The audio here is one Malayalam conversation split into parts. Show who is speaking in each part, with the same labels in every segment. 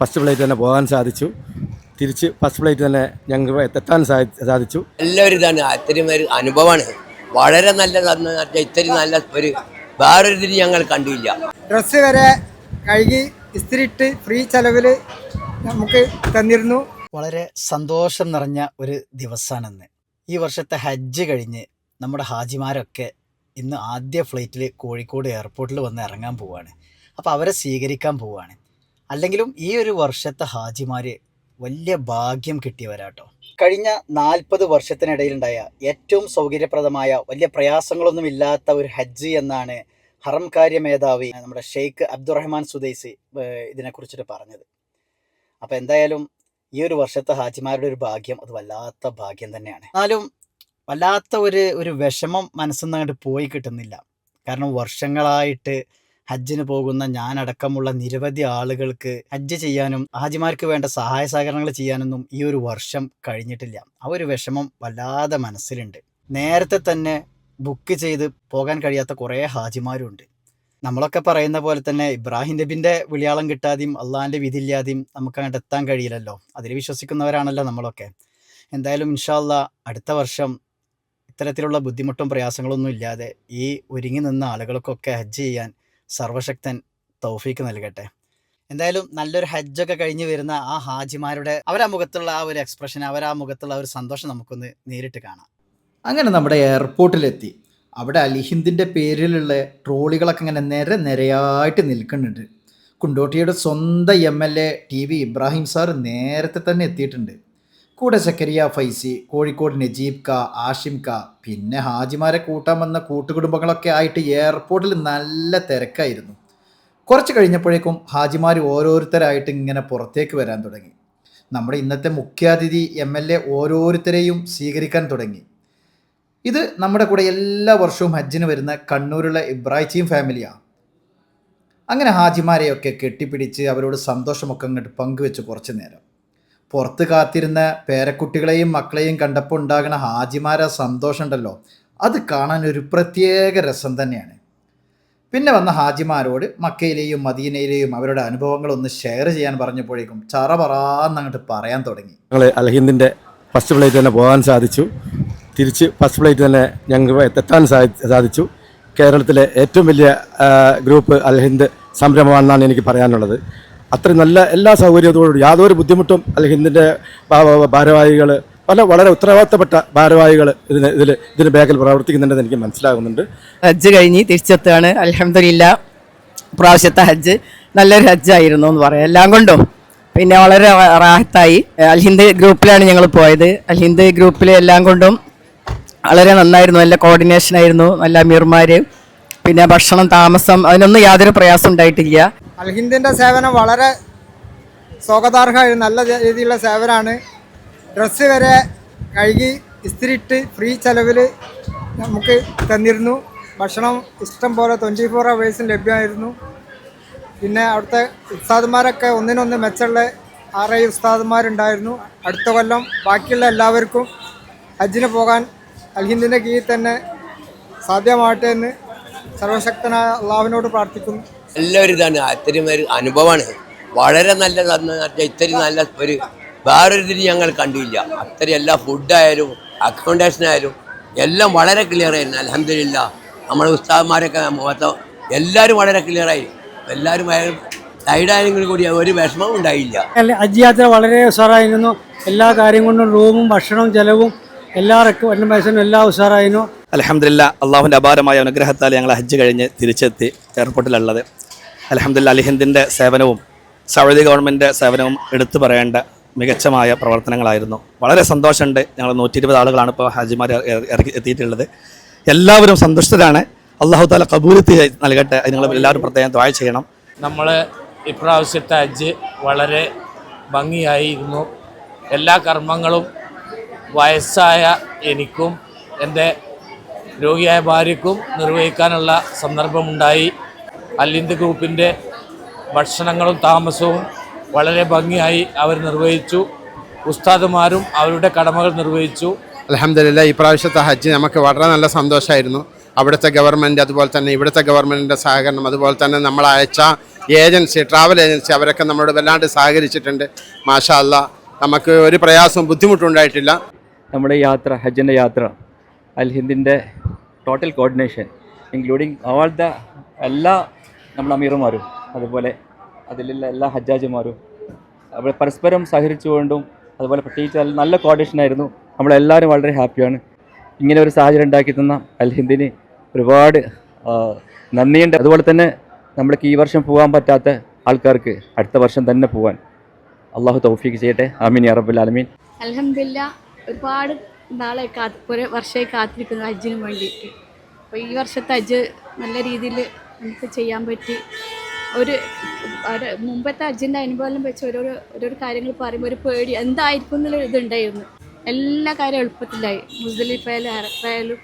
Speaker 1: ഫസ്റ്റ് ഫ്ലൈറ്റ് തന്നെ പോകാൻ സാധിച്ചു. തിരിച്ച് ഫസ്റ്റ് ഫ്ലൈറ്റ് തന്നെ ഞങ്ങൾക്ക് എത്താൻ സാധിച്ചു.
Speaker 2: എല്ലാവരും ഇതാണ്. അത്രയും ഒരു അനുഭവമാണ്. വളരെ നല്ലതെന്ന് പറഞ്ഞാൽ ഇത്രയും നല്ല ഒരു വേറൊരു ഇതിന് ഞങ്ങൾ കണ്ടില്ല.
Speaker 3: ഡ്രസ്സ് വരെ കഴുകി ഇസ്തിരിട്ട് ഫ്രീ ചെലവിൽ നമുക്ക് തന്നിരുന്നു.
Speaker 4: വളരെ സന്തോഷം നിറഞ്ഞ ഒരു ദിവസമാണെന്ന് ഈ വർഷത്തെ ഹജ്ജ് കഴിഞ്ഞ് നമ്മുടെ ഹാജിമാരൊക്കെ ഇന്ന് ആദ്യ ഫ്ലൈറ്റിൽ കോഴിക്കോട് എയർപോർട്ടിൽ വന്ന് ഇറങ്ങാൻ പോവുകയാണ് അപ്പോൾ അവരെ സ്വീകരിക്കാൻ പോവുകയാണ് അല്ലെങ്കിലും ഈ ഒരു വർഷത്തെ ഹാജിമാർ വലിയ ഭാഗ്യം കിട്ടിയവരാട്ടോ. കഴിഞ്ഞ നാൽപ്പത് വർഷത്തിനിടയിലുണ്ടായ ഏറ്റവും സൗകര്യപ്രദമായ വലിയ പ്രയാസങ്ങളൊന്നും ഇല്ലാത്ത ഒരു ഹജ്ജ് എന്നാണ് ഹറം കാര്യ മേധാവി നമ്മുടെ ഷെയ്ഖ് അബ്ദുറഹ്മാൻ സുദൈസി ഇതിനെക്കുറിച്ചിട്ട് പറഞ്ഞത്. അപ്പോൾ എന്തായാലും ഈ ഒരു വർഷത്തെ ഹാജിമാരുടെ ഒരു ഭാഗ്യം അത് വല്ലാത്ത ഭാഗ്യം തന്നെയാണ്. എന്നാലും വല്ലാത്ത ഒരു ഒരു വിഷമം മനസ്സിൽ നിന്ന് അങ്ങോട്ട് പോയി കിട്ടുന്നില്ല. കാരണം വർഷങ്ങളായിട്ട് ഹജ്ജിന് പോകുന്ന ഞാനടക്കമുള്ള നിരവധി ആളുകൾക്ക് ഹജ്ജ് ചെയ്യാനും ഹാജിമാർക്ക് വേണ്ട സഹായ സഹകരണങ്ങൾ ചെയ്യാനൊന്നും ഈ ഒരു വർഷം കഴിഞ്ഞിട്ടില്ല. ആ ഒരു വിഷമം വല്ലാതെ മനസ്സിലുണ്ട്. നേരത്തെ തന്നെ ബുക്ക് ചെയ്ത് പോകാൻ കഴിയാത്ത കുറേ ഹാജിമാരുണ്ട്. നമ്മളൊക്കെ പറയുന്ന പോലെ തന്നെ ഇബ്രാഹിം നബിന്റെ വിളിയാളം കിട്ടാതെയും അള്ളാഹിന്റെ വിധിയില്ലാതെയും നമുക്ക് അങ്ങോട്ട് എത്താൻ കഴിയില്ലല്ലോ. അതിൽ വിശ്വസിക്കുന്നവരാണല്ലോ നമ്മളൊക്കെ. എന്തായാലും ഇൻഷാല്ല അടുത്ത വർഷം ഇത്തരത്തിലുള്ള ബുദ്ധിമുട്ടും പ്രയാസങ്ങളൊന്നും ഇല്ലാതെ ഈ ഒരുങ്ങി നിന്ന ആളുകൾക്കൊക്കെ ഹജ്ജ് ചെയ്യാൻ സർവശക്തൻ തൗഫീക്ക് നൽകട്ടെ. എന്തായാലും നല്ലൊരു ഹജ്ജൊക്കെ കഴിഞ്ഞ് വരുന്ന ആ ഹാജിമാരുടെ അവരാ മുഖത്തുള്ള ആ ഒരു എക്സ്പ്രഷൻ അവരാ മുഖത്തുള്ള ഒരു സന്തോഷം നമുക്കൊന്ന് നേരിട്ട് കാണാം.
Speaker 5: അങ്ങനെ നമ്മുടെ എയർപോർട്ടിലെത്തി അവിടെ അലിഹിന്ദിന്റെ പേരിലുള്ള ട്രോളികളൊക്കെ ഇങ്ങനെ നിര നിരയായിട്ട് നിൽക്കുന്നുണ്ട്. കുണ്ടോട്ടിയുടെ സ്വന്തം M L A T V Ibrahim sir നേരത്തെ തന്നെ എത്തിയിട്ടുണ്ട്. കൂടെ സക്കരിയ ഫൈസി കോഴിക്കോട് നജീബ് ക ആഷിം ക പിന്നെ ഹാജിമാരെ കൂട്ടാൻ വന്ന കൂട്ടുകുടുംബങ്ങളൊക്കെ ആയിട്ട് എയർപോർട്ടിൽ നല്ല തിരക്കായിരുന്നു. കുറച്ച് കഴിഞ്ഞപ്പോഴേക്കും ഹാജിമാർ ഓരോരുത്തരായിട്ട് ഇങ്ങനെ പുറത്തേക്ക് വരാൻ തുടങ്ങി. നമ്മുടെ ഇന്നത്തെ മുഖ്യാതിഥി എം എൽ എ ഓരോരുത്തരെയും സ്വീകരിക്കാൻ തുടങ്ങി. ഇത് നമ്മുടെ കൂടെ എല്ലാ വർഷവും ഹജ്ജിന് വരുന്ന കണ്ണൂരുള്ള ഇബ്രാഹിം ഫാമിലിയാണ്. അങ്ങനെ ഹാജിമാരെയൊക്കെ കെട്ടിപ്പിടിച്ച് അവരോട് സന്തോഷമൊക്കെ അങ്ങോട്ട് പങ്കുവെച്ച് കുറച്ച് നേരം. പുറത്ത് കാത്തിരുന്ന പേരക്കുട്ടികളെയും മക്കളെയും കണ്ടപ്പോൾ ഉണ്ടാകുന്ന ഹാജിമാരെ സന്തോഷം ഉണ്ടല്ലോ. അത് കാണാൻ ഒരു പ്രത്യേക രസം തന്നെയാണ്. പിന്നെ വന്ന ഹാജിമാരോട് മക്കയിലെയും മദീനയിലെയും അവരുടെ അനുഭവങ്ങളൊന്ന് ഷെയർ ചെയ്യാൻ പറഞ്ഞപ്പോഴേക്കും ചറ പറാന്ന് അങ്ങോട്ട് പറയാൻ തുടങ്ങി.
Speaker 1: ഞങ്ങൾ അൽഹിന്ദിന്റെ ഫസ്റ്റ് ഫ്ലൈറ്റ് തന്നെ പോകാൻ സാധിച്ചു. തിരിച്ച് ഫസ്റ്റ് ഫ്ലൈറ്റ് തന്നെ ഞങ്ങൾക്ക് എത്താൻ സാധിച്ചു. കേരളത്തിലെ ഏറ്റവും വലിയ ഗ്രൂപ്പ് അൽഹിന്ദ് സംരംഭമാണെന്നാണ് എനിക്ക് പറയാനുള്ളത്. അത്രയും നല്ല എല്ലാ സൗകര്യത്തോടും യാതൊരു ബുദ്ധിമുട്ടും അല്ലെങ്കിൽ ഇതിന്റെ ഭാരവാഹികൾ പല വളരെ ഉത്തരവാദിത്തപ്പെട്ട ഭാരവാഹികൾ ഇതിന് ഇതിൽ ഇതിന് ബാക്കിൽ പ്രവർത്തിക്കുന്നുണ്ടെന്ന് എനിക്ക് മനസ്സിലാകുന്നുണ്ട്.
Speaker 6: ഹജ്ജ് കഴിഞ്ഞ് തിരിച്ചെത്തുകയാണ്. അലഹമില്ല പ്രാവശ്യത്തെ ഹജ്ജ് നല്ലൊരു ഹജ്ജായിരുന്നു എന്ന് പറയാം. എല്ലാം കൊണ്ടും പിന്നെ വളരെ റാഹത്തായി. അൽഹിന്ദ് ഗ്രൂപ്പിലാണ് ഞങ്ങൾ പോയത്. അൽഹിന്ദ് ഗ്രൂപ്പിൽ എല്ലാം കൊണ്ടും വളരെ നന്നായിരുന്നു. നല്ല കോർഡിനേഷൻ ആയിരുന്നു. നല്ല അമീർമാർ പിന്നെ ഭക്ഷണം താമസം അതിനൊന്നും യാതൊരു പ്രയാസം ഉണ്ടായിട്ടില്ല.
Speaker 3: അൽഹിന്ദിന്റെ സേവനം വളരെ സ്വാഗതാർഹമായ നല്ല രീതിയിലുള്ള സേവനമാണ് ഡ്രസ്സ് വരെ കഴുകി ഇസ്തിരിട്ട് ഫ്രീ ചെലവിൽ നമുക്ക് തന്നിരുന്നു. ഭക്ഷണം ഇഷ്ടം പോലെ ട്വന്റി ഫോർ അവേഴ്സും ലഭ്യമായിരുന്നു. പിന്നെ അവിടുത്തെ ഉസ്താദുമാരൊക്കെ ഒന്നിനൊന്ന് മെച്ചമുള്ള ആറേഴ് ഉസ്താദുമാരുണ്ടായിരുന്നു. അടുത്ത കൊല്ലം ബാക്കിയുള്ള എല്ലാവർക്കും ഹജ്ജിന് പോകാൻ അൽഹിന്ദിന്റെ കീഴിൽ തന്നെ സാധ്യമാവട്ടെ എന്ന് സർവശക്തനായ അള്ളാഹുവിനോട് പ്രാർത്ഥിക്കുന്നു.
Speaker 2: എല്ലാവരും ഇതാണ്. അത്രയും ഒരു അനുഭവമാണ്. വളരെ നല്ലതെന്ന് പറഞ്ഞാൽ ഇത്തിരി നല്ല ഒരു വേറൊരു ഇതിന് ഞങ്ങൾ കണ്ടില്ല. അത്രയും എല്ലാ ഫുഡായാലും അക്കോമഡേഷൻ ആയാലും എല്ലാം വളരെ ക്ലിയർ ആയിരുന്നു. അലഹമില്ല നമ്മുടെ ഉസ്താദ്മാരൊക്കെ മൊത്തം എല്ലാവരും വളരെ ക്ലിയറായി എല്ലാവരും സൈഡായെങ്കിലും കൂടി ഒരു വിഷമവും ഉണ്ടായില്ല.
Speaker 7: ഹജ്ജ് യാത്ര വളരെ ഉഷാറായിരുന്നു. എല്ലാ കാര്യം കൊണ്ടും റൂമും ഭക്ഷണവും ചെലവും എല്ലാ റെക്കമെൻഡേഷനും എല്ലാം ഉഷാറായിരുന്നു.
Speaker 8: അലഹമില്ല അള്ളാഹുവിന്റെ അപാരമായ അനുഗ്രഹത്താൽ ഞങ്ങൾ ഹജ്ജ് കഴിഞ്ഞ് തിരിച്ചെത്തി എയർപോർട്ടിലുള്ളത്. അലഹമില്ല അലിഹിന്ദിന്റെ സേവനവും സൗദി ഗവൺമെന്റ് സേവനവും എടുത്തു പറയേണ്ട മികച്ചമായ പ്രവർത്തനങ്ങളായിരുന്നു. വളരെ സന്തോഷമുണ്ട്. ഞങ്ങൾ നൂറ്റി ഇരുപത് ആളുകളാണ് ഇപ്പോൾ ഹാജിമാർ ഇറക്കി എത്തിയിട്ടുള്ളത്. എല്ലാവരും സന്തുഷ്ടരാണ്. അള്ളാഹു താല കബൂലത്തി നൽകട്ടെ. നിങ്ങൾ എല്ലാവരും പ്രത്യേകം ദ്വായ ചെയ്യണം.
Speaker 9: നമ്മൾ ഇപ്രാവശ്യത്തെ ഹജ്ജ് വളരെ ഭംഗിയായിരുന്നു. എല്ലാ കർമ്മങ്ങളും വയസ്സായ എനിക്കും എന്റെ രോഗിയായ ഭാര്യയ്ക്കും നിർവഹിക്കാനുള്ള സന്ദർഭമുണ്ടായി. അല്ലിന്ത് ഗ്രൂപ്പിന്റെ ഭക്ഷണങ്ങളും താമസവും വളരെ ഭംഗിയായി അവർ നിർവഹിച്ചു. ഉസ്താദുമാരും അവരുടെ കടമകൾ നിർവഹിച്ചു.
Speaker 10: അലഹമില്ല ഈ പ്രാവശ്യത്തെ ഹജ്ജ് നമുക്ക് വളരെ നല്ല സന്തോഷമായിരുന്നു. അവിടുത്തെ ഗവൺമെന്റ് അതുപോലെ തന്നെ ഇവിടുത്തെ ഗവൺമെന്റിന്റെ സഹകരണം അതുപോലെ തന്നെ നമ്മൾ അയച്ച ഏജൻസി ട്രാവൽ ഏജൻസി അവരൊക്കെ നമ്മളോട് വല്ലാണ്ട് സഹകരിച്ചിട്ടുണ്ട്. മാഷാല്ല അല്ലാ നമുക്ക് ഒരു പ്രയാസവും ബുദ്ധിമുട്ടും ഉണ്ടായിട്ടില്ല.
Speaker 11: നമ്മുടെ യാത്ര ഹജ്ജിന്റെ യാത്ര അൽ ഹിന്ദിന്റെ total coordination including all the എല്ലാ നമ്മുടെ അമീറുമാരും അതുപോലെ അതിലുള്ള എല്ലാ ഹജ്ജാജിമാരും അവിടെ പരസ്പരം സഹകരിച്ചുകൊണ്ടും അതുപോലെ പ്രത്യേകിച്ച് നല്ല- കോർഡിനേഷൻ ആയിരുന്നു. നമ്മളെല്ലാവരും വളരെ ഹാപ്പിയാണ് ഇങ്ങനെ ഒരു സാഹചര്യം ഉണ്ടാക്കി തന്ന അൽ ഹിന്ദിന് ഒരുപാട് നന്ദിയുണ്ട്. അതുപോലെ തന്നെ നമ്മൾക്ക് ഈ വർഷം പോകാൻ പറ്റാത്ത ആൾക്കാർക്ക് അടുത്ത വർഷം തന്നെ പോകാൻ അള്ളാഹു തൗഫീഖ് ചെയ്യട്ടെ. ആമീൻ അറബുൽ ആലമീൻ.
Speaker 12: അലഹമില്ല ഒരുപാട് നാളെ കാത്ത് കുറേ വർഷമായി കാത്തിരിക്കുന്നു ഹജ്ജിന് വേണ്ടിയിട്ട്. അപ്പോൾ ഈ വർഷത്തെ ഹജ്ജ് നല്ല രീതിയിൽ നമുക്ക് ചെയ്യാൻ പറ്റി. ഒരു ഒരു മുമ്പത്തെ ഹജ്ജിന്റെ അനുഭവം വെച്ച് ഓരോരോ ഓരോരോ കാര്യങ്ങൾ പറയുമ്പോൾ ഒരു പേടി എന്തായിരിക്കും എന്നുള്ള ഇതുണ്ടായിരുന്നു. എല്ലാ കാര്യവും എളുപ്പത്തിലായി. മുസ്ലിഫായാലും അറഫായാലും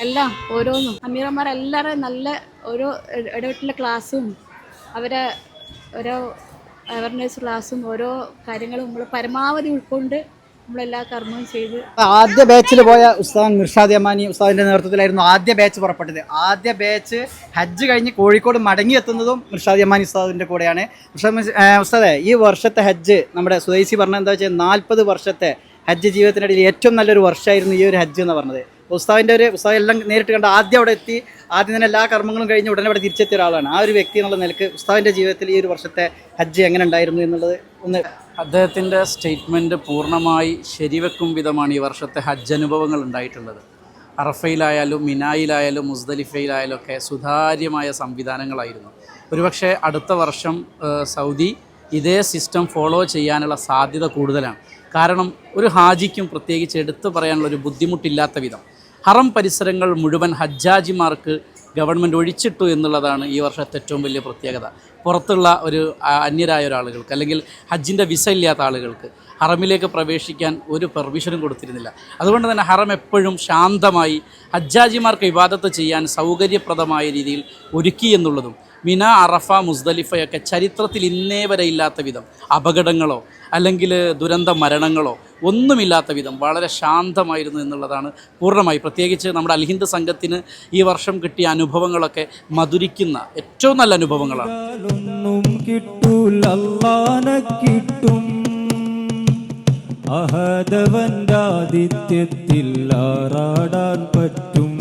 Speaker 12: എല്ലാം ഓരോന്നും. അമീറന്മാർ എല്ലാവരും നല്ല ഓരോ ഇട- ഇടവിട്ടുള്ള ക്ലാസ്സും അവരെ ഓരോ അവയർനെസ് ക്ലാസ്സും ഓരോ കാര്യങ്ങളും നമ്മൾ പരമാവധി ഉൾക്കൊണ്ട് ചെയ്ത്
Speaker 4: ആദ്യ ബാച്ചിൽ പോയ ഉസ്താദ് മിർഷാദ് അമാനി ഉസ്താദിന്റെ നേതൃത്വത്തിലായിരുന്നു ആദ്യ ബാച്ച് പുറപ്പെട്ടത്. ആദ്യ ബാച്ച് ഹജ്ജ് കഴിഞ്ഞ് കോഴിക്കോട് മടങ്ങി എത്തുന്നതും മിർഷാദ് യമാനി ഉസ്താദിന്റെ കൂടെയാണ്. ഉസ്താദേ ഈ വർഷത്തെ ഹജ്ജ് നമ്മുടെ സ്വദേശി പറഞ്ഞ എന്താ വെച്ചാൽ നാൽപ്പത് വർഷത്തെ ഹജ്ജ് ജീവിതത്തിനിടയിൽ ഏറ്റവും നല്ലൊരു വർഷമായിരുന്നു ഈ ഒരു ഹജ്ജ് എന്ന് പറഞ്ഞത്. ഉസ്താദിന്റെ ഒരു ഉസ്താദ് എല്ലാം നേരിട്ട് കണ്ട ആദ്യം അവിടെ എത്തി ആദ്യം തന്നെ എല്ലാ കർമ്മങ്ങളും കഴിഞ്ഞ് ഉടനെ അവിടെ തിരിച്ചെത്തിയ ഒരാളാണ്. ആ ഒരു വ്യക്തി എന്നുള്ള നിലയ്ക്ക് ഉസ്താദിന്റെ ജീവിതത്തിൽ ഈ ഒരു വർഷത്തെ ഹജ്ജ് എങ്ങനെ ഉണ്ടായിരുന്നു എന്നുള്ളത് ഒന്ന്
Speaker 13: അദ്ദേഹത്തിന്റെ സ്റ്റേറ്റ്മെന്റ് പൂർണമായി ശരിവെക്കും വിധമാണ് ഈ വർഷത്തെ ഹജ്ജ് അനുഭവങ്ങൾ ഉണ്ടായിട്ടുള്ളത്. അറഫയിലായാലും മിനായിലായാലും മുസ്ദലിഫയിലായാലും ഒക്കെ സുതാര്യമായ സംവിധാനങ്ങളായിരുന്നു. ഒരുപക്ഷെ അടുത്ത വർഷം സൗദി ഇതേ സിസ്റ്റം ഫോളോ ചെയ്യാനുള്ള സാധ്യത കൂടുതലാണ്. കാരണം ഒരു ഹാജിക്കും പ്രത്യേകിച്ച് എടുത്തു പറയാനുള്ള ഒരു ബുദ്ധിമുട്ടില്ലാത്ത വിധം. ഹറം പരിസരങ്ങൾ മുഴുവൻ ഹജ്ജാജിമാർക്ക് ഗവൺമെന്റ് ഒഴിച്ചിട്ടു എന്നുള്ളതാണ് ഈ വർഷത്തെ ഏറ്റവും വലിയ പ്രത്യേകത. പുറത്തുള്ള ഒരു അന്യരായ ഒരാളുകൾക്ക് അല്ലെങ്കിൽ ഹജ്ജിന്റെ വിസ ഇല്ലാത്ത ആളുകൾക്ക് ഹറമിലേക്ക് പ്രവേശിക്കാൻ ഒരു പെർമിഷനും കൊടുത്തിരുന്നില്ല. അതുകൊണ്ട് തന്നെ ഹറം എപ്പോഴും ശാന്തമായി ഹജ്ജാജിമാർക്ക് വിവാദത്ത് ചെയ്യാൻ സൗകര്യപ്രദമായ രീതിയിൽ ഒരുക്കി എന്നുള്ളതും മിന അറഫ മുസ്ദലിഫയൊക്കെ ചരിത്രത്തിൽ ഇന്നേ വരെ ഇല്ലാത്ത വിധം അപകടങ്ങളോ അല്ലെങ്കിൽ ദുരന്ത മരണങ്ങളോ ഒന്നുമില്ലാത്ത വിധം വളരെ ശാന്തമായിരുന്നു എന്നുള്ളതാണ് പൂർണമായി. പ്രത്യേകിച്ച് നമ്മുടെ അൽഹിന്ദ് സംഘത്തിന് ഈ വർഷം കിട്ടിയ അനുഭവങ്ങളൊക്കെ മധുരിക്കുന്ന ഏറ്റവും നല്ല അനുഭവങ്ങളാണ്.
Speaker 14: കിട്ടും. അഹദവന്റെ ആദിത്യത്തിൽ പറ്റും.